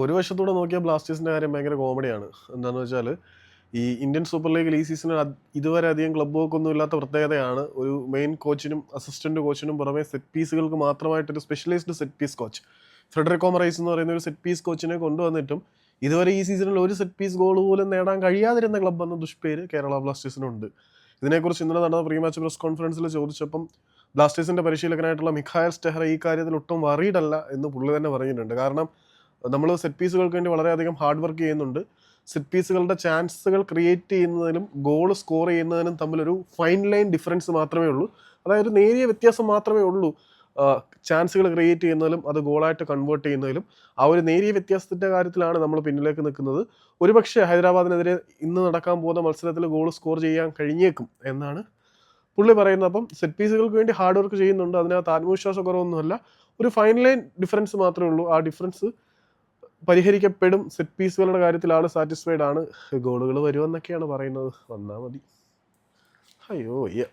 ഒരു വശത്തൂടെ നോക്കിയാൽ ബ്ലാസ്റ്റേഴ്സിന്റെ കാര്യം ഭയങ്കര കോമഡിയാണ്. എന്താണെന്ന് വെച്ചാൽ ഈ ഇന്ത്യൻ സൂപ്പർ ലീഗിൽ ഈ സീസണിൽ ഇതുവരെ അധികം ക്ലബ് വർക്ക് ഒന്നും ഇല്ലാത്ത പ്രത്യേകതയാണ് ഒരു മെയിൻ കോച്ചിനും അസിസ്റ്റന്റ് കോച്ചിനും പുറമെ സെറ്റ് പീസുകൾക്ക് മാത്രമായിട്ടൊരു specialised set piece coach Frederick കോമറൈസ് എന്ന് പറയുന്ന ഒരു സെറ്റ് പീസ് കോച്ചിനെ കൊണ്ടുവന്നിട്ടും ഇതുവരെ ഈ സീസണിൽ ഒരു സെറ്റ് പീസ് ഗോൾ പോലും നേടാൻ കഴിയാതിരുന്ന ക്ലബ് എന്ന ദുഷ്പേര് കേരള ബ്ലാസ്റ്റേഴ്സിനുണ്ട്. ഇതിനെക്കുറിച്ച് ഇന്നലെ നടന്ന പ്രീ മാച്ച് പ്രസ് കോൺഫറൻസിൽ ചോദിച്ചപ്പം ബ്ലാസ്റ്റേഴ്സിന്റെ പരിശീലകനായിട്ടുള്ള മിഖായൽ സ്റ്റെഹർ ഈ കാര്യത്തിൽ ഒട്ടും വറീഡല്ല എന്ന് പുള്ളി തന്നെ പറഞ്ഞിട്ടുണ്ട്. കാരണം നമ്മൾ സെറ്റ് പീസുകൾക്ക് വേണ്ടി വളരെയധികം ഹാർഡ് വർക്ക് ചെയ്യുന്നുണ്ട്. സെറ്റ് പീസുകളുടെ ചാൻസുകൾ ക്രിയേറ്റ് ചെയ്യുന്നതിനും ഗോൾ സ്കോർ ചെയ്യുന്നതിനും തമ്മിലൊരു ഫൈൻ ലൈൻ ഡിഫറൻസ് മാത്രമേ ഉള്ളൂ. അതായത് നേരിയ വ്യത്യാസം മാത്രമേ ഉള്ളൂ. ചാൻസുകൾ ക്രിയേറ്റ് ചെയ്യുന്നതിലും അത് ഗോളായിട്ട് കൺവേർട്ട് ചെയ്യുന്നതിലും. ആ ഒരു നേരിയ വ്യത്യാസത്തിന്റെ കാര്യത്തിലാണ് നമ്മൾ പിന്നിലേക്ക് നിൽക്കുന്നത്. ഒരുപക്ഷെ ഹൈദരാബാദിനെതിരെ ഇന്ന് നടക്കാൻ പോകുന്ന മത്സരത്തിൽ ഗോൾ സ്കോർ ചെയ്യാൻ കഴിഞ്ഞേക്കും എന്നാണ് പുള്ളി പറയുന്നത്. അപ്പം സെറ്റ് പീസുകൾക്ക് വേണ്ടി ഹാർഡ് വർക്ക് ചെയ്യുന്നുണ്ട്. അതിനകത്ത് ആത്മവിശ്വാസ കുറവൊന്നുമല്ല ഒരു ഫൈൻ ലൈൻ ഡിഫറൻസ് മാത്രമേ ഉള്ളൂ. ആ ഡിഫറൻസ് പരിഹരിക്കപ്പെടും. സെറ്റ് പീസുകളുടെ കാര്യത്തിൽ ആൾ സാറ്റിസ്ഫൈഡ് ആണ്. ഗോളുകൾ വരുമെന്നൊക്കെയാണ് പറയുന്നത്. വന്നാൽ മതി. അയ്യോ അയ്യ.